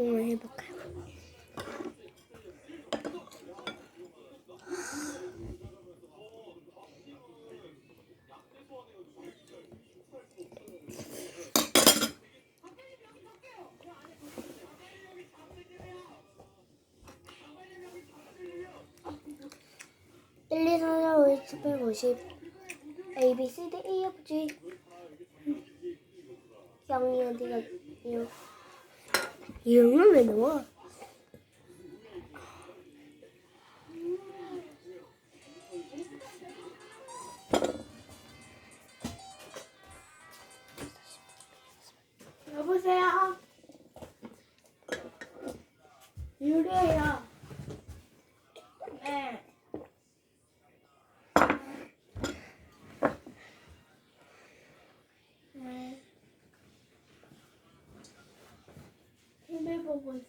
활동을 해볼까요? 일, 이, 삼, 사, 오, 육, 칠, 팔, 구, 십 A, B, C, D, E, F, G 영이 어디가 영 영은 왜 넣어? 여보세요? 유리예요. condição.